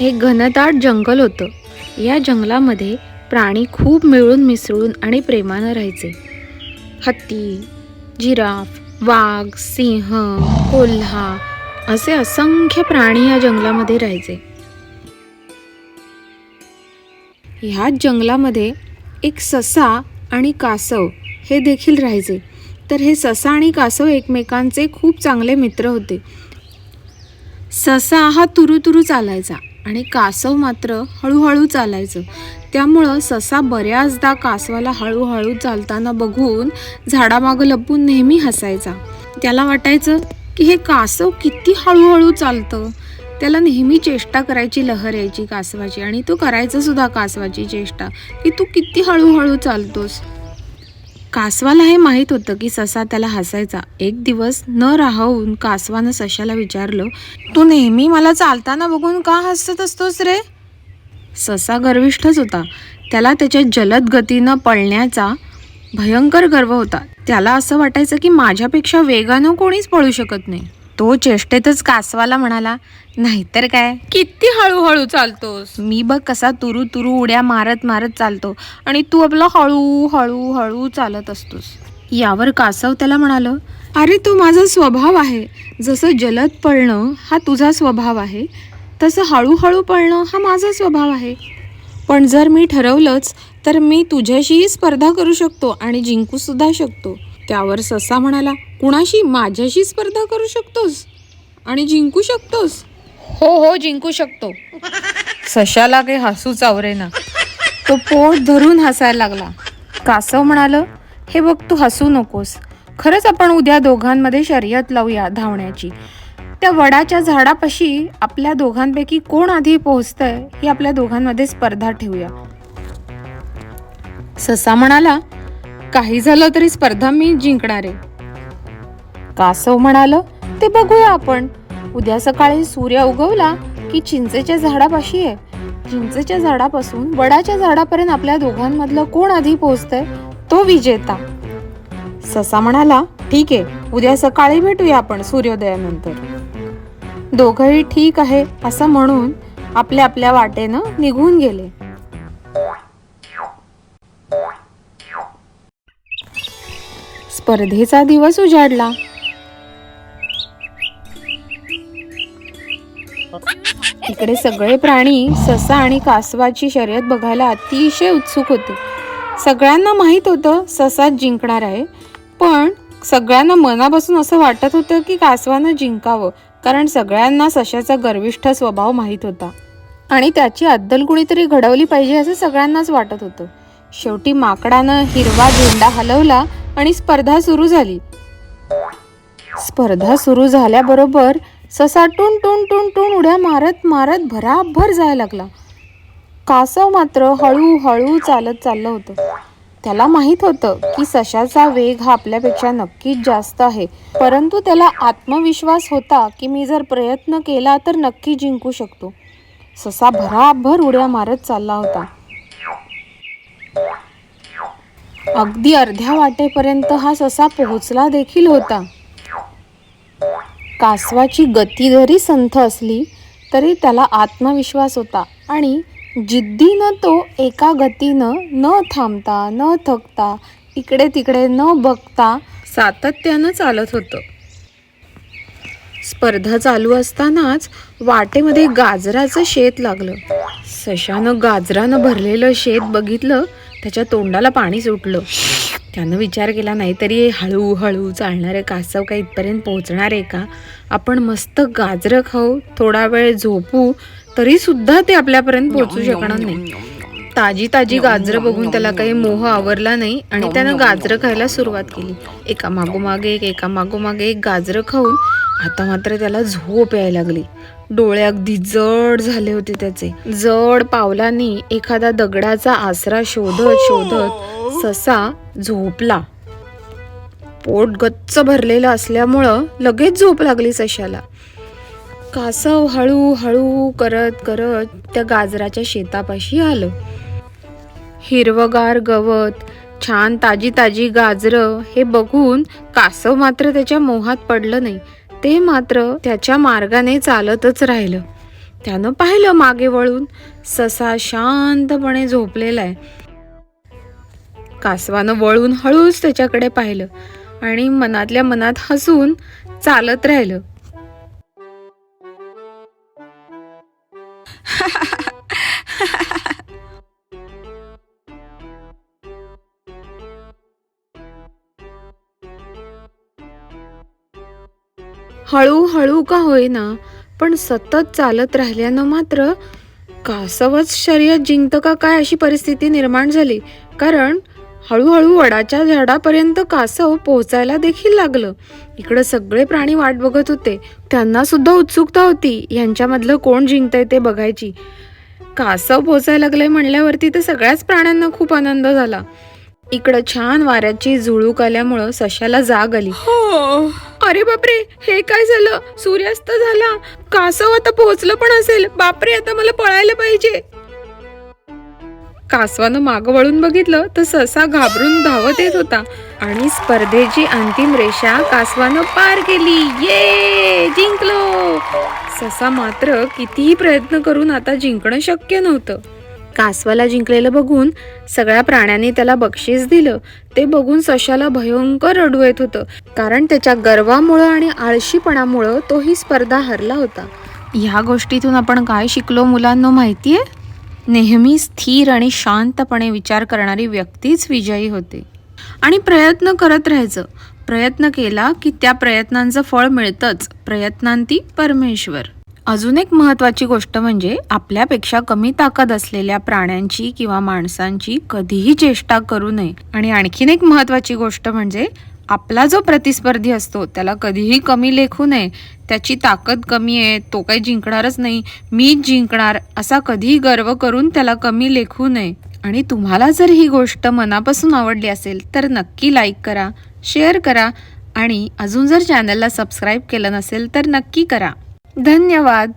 एक घनदाट जंगल होतं. या जंगलामध्ये प्राणी खूप मिळून मिसळून आणि प्रेमानं राहायचे. हत्ती जिराफ वाघ सिंह कोल्हा असे असंख्य प्राणी या जंगलामध्ये राहायचे. ह्याच जंगलामध्ये एक ससा आणि कासव हे देखील राहायचे. तर हे ससा आणि कासव एकमेकांचे खूप चांगले मित्र होते. ससा हा तुरुतुरू चालायचा. आणि कासव मात्र हळूहळू चालायचं. त्यामुळं ससा बऱ्याचदा कासवाला हळूहळू चालताना बघून झाडामागं लपून नेहमी हसायचा. त्याला वाटायचं की हे कासव किती हळूहळू चालतं. त्याला नेहमी चेष्टा करायची लहर यायची कासवाची आणि तो करायचा सुद्धा कासवाची चेष्टा की तू किती हळूहळू चालतोस. कासवाला हे माहीत होतं की ससा त्याला हसायचा. एक दिवस न राहून कासवानं सशाला विचारलं तू नेहमी मला चालताना बघून का हसत असतोस रे? ससा गर्विष्ठच होता. त्याला त्याच्या जलद गतीनं पळण्याचा भयंकर गर्व होता. त्याला असं वाटायचं की माझ्यापेक्षा वेगानं कोणीच पळू शकत नाही. तो चेष्टेतच कासवाला म्हणाला नाहीतर काय? किती हळूहळू चालतोस. मी बघ कसा तुरू तुरू उड्या मारत मारत चालतो आणि तू आपला हळू हळू हळू चालत असतोस. यावर कासव त्याला म्हणालं अरे तो माझा स्वभाव आहे. जसं जलद पळणं हा तुझा स्वभाव आहे तसं हळूहळू पळणं हा माझा स्वभाव आहे. पण जर मी ठरवलंच तर मी तुझ्याशीही स्पर्धा करू शकतो आणि जिंकू सुद्धा शकतो. त्यावर ससा म्हणाला कुणाशी? माझ्याशी स्पर्धा करू शकतोस आणि जिंकू शकतोस. हो हो जिंकू शकतो. सशाला काही हसू चावरे ना. तो पोट धरून हसायला लागला. कासव म्हणालं हे बघ तू हसू नकोस. खरंच आपण उद्या दोघांमध्ये शर्यत लावूया धावण्याची. त्या वडाच्या झाडापाशी आपल्या दोघांपैकी कोण आधी पोहोचतंय ही आपल्या दोघांमध्ये स्पर्धा ठेवूया. ससा म्हणाला काही झालं तरी स्पर्धा मी जिंकणार आहे. कासव म्हणालं ते बघूया आपण. उद्या सकाळी सूर्य उगवला की चिंचेच्या झाडापाशी आहे. चिंचेच्या झाडापासून वडाच्या झाडापर्यंत आपल्या दोघांमधलं कोण आधी पोहोचतंय? तो विजेता. ससा म्हणाला ठीक आहे उद्या सकाळी भेटूया आपण सूर्योदयानंतर. दोघंही ठीक आहे असं म्हणून आपल्या आपल्या वाटेनं निघून गेले. स्पर्धेचा दिवस उजाडला. इकडे सगळे प्राणी ससा आणि कासवाची शर्यत बघायला अतिशय उत्सुक होते. सगळ्यांना माहीत होतं ससाच जिंकणार आहे पण सगळ्यांना मनापासून असं वाटत होतं की कासवानं जिंकावं कारण सगळ्यांना सशाचा गर्विष्ठ स्वभाव माहीत होता. आणि त्याची अद्दल कुणीतरी घडवली पाहिजे असं सगळ्यांनाच वाटत होतं. शेवटी माकडानं हिरवा झेंडा हलवला आणि स्पर्धा सुरू झाली. स्पर्धा सुरू झाल्याबरोबर ससा टून टून टून टून उड्या मारत मारत भराभर जायला लागला. कासव मात्र हळूहळू चालत चाललं होतं. त्याला माहीत होतं की सशाचा वेग हा आपल्यापेक्षा नक्कीच जास्त आहे परंतु त्याला आत्मविश्वास होता की मी जर प्रयत्न केला तर नक्की जिंकू शकतो. ससा भराभर उड्या मारत चालला होता. अगदी अर्ध्या वाटेपर्यंत हा ससा पोहोचला देखील होता. कासवाची गती जरी संथ असली तरी त्याला आत्मविश्वास होता आणि जिद्दीनं तो एका गतीनं न थांबता न थकता इकडे तिकडे न बघता सातत्यानं चालत होतं. स्पर्धा चालू असतानाच वाटेमध्ये गाजराचं शेत लागलं. सशानं गाजरानं भरलेलं शेत बघितलं त्याच्या तोंडाला पाणी सुटलं. त्यानं विचार केला नाही तरी हळूहळू चालणारे कासव का इथपर्यंत पोहोचणार आहे का? आपण मस्त गाजरं खाऊ थोडा वेळ झोपू तरी सुद्धा ते आपल्यापर्यंत पोहोचू शकणार नाही. ताजी ताजी गाजरं बघून त्याला काही मोह आवरला नाही आणि त्यानं गाजरं खायला सुरुवात केली. एका मागोमागे एक एका मागोमागे एक गाजरं खाऊन आता मात्र त्याला झोप यायला लागली. डोळे अगदी जड झाले होते त्याचे. जड पावलांनी एखादा दगडाचा आसरा शोधत शोधत ससा झोपला. पोट गच्च भरलेलं असल्यामुळं लगेच झोप लागली सशाला. कासव हळू हळू करत करत त्या गाजराच्या शेतापाशी आलं. हिरवगार गवत छान ताजी ताजी गाजरं हे बघून कासव मात्र त्याच्या मोहात पडलं नाही. ते मात्र त्याच्या मार्गाने चालतच राहिलं. त्यानं पाहिलं मागे वळून ससा शांतपणे झोपलेला आहे. कासवानं वळून हळूच त्याच्याकडे पाहिलं आणि मनातल्या मनात हसून चालत राहिलं. हळूहळू का होईना पण सतत चालत राहिल्यानं मात्र कासवच शर्यत जिंकतं का काय अशी परिस्थिती निर्माण झाली. कारण हळूहळू वडाच्या झाडापर्यंत कासव पोहोचायला देखील लागलं. इकडं सगळे प्राणी वाट बघत होते. त्यांना सुद्धा उत्सुकता होती यांच्यामधलं कोण जिंकतंय ते बघायची. कासव पोचायला लागलंय म्हणल्यावरती तर सगळ्याच प्राण्यांना खूप आनंद झाला. इकडं छान वाऱ्याची झुळूक आल्यामुळं सशाला जाग आली. हो. अरे बापरे हे काय झालं? सूर्यास्त झाला. कासव आता पोहोचलं पण असेल. बापरे आता मला पळायला पाहिजे. कासवानं माग वळून बघितलं तर ससा घाबरून धावत येत होता. आणि स्पर्धेची अंतिम रेषा कासवानं पार केली. ये! जिंकलो! ससा मात्र कितीही प्रयत्न करून आता जिंकणं शक्य नव्हतं. कासवाला जिंकलेलं बघून सगळ्या प्राण्यांनी त्याला बक्षीस दिलं. ते बघून सशाला भयंकर रडू येत होतं. कारण त्याच्या गर्वामुळं आणि आळशीपणामुळं तो ही स्पर्धा हरला होता. ह्या गोष्टीतून आपण काय शिकलो मुलांना आहे नेहमी स्थिर आणि शांतपणे विचार करणारी व्यक्तीच विजयी होते. आणि प्रयत्न करत राहायचं. प्रयत्न केला की त्या प्रयत्नांचं फळ मिळतंच. प्रयत्नांती परमेश्वर. अजून एक महत्त्वाची गोष्ट म्हणजे आपल्यापेक्षा कमी ताकद असलेल्या प्राण्यांची किंवा माणसांची कधीही चेष्टा करू नये. आणि आणखीन एक महत्त्वाची गोष्ट म्हणजे आपला जो प्रतिस्पर्धी असतो त्याला कधीही कमी लेखू नये. त्याची ताकद कमी आहे तो काही जिंकणारच नाही. मीच जिंकणार असा कधीही गर्व करून त्याला कमी लेखू नये. आणि तुम्हाला जर ही गोष्ट मनापासून आवडली असेल तर नक्की लाईक करा शेअर करा. आणि अजून जर चॅनलला सबस्क्राईब केलं नसेल तर नक्की करा. धन्यवाद.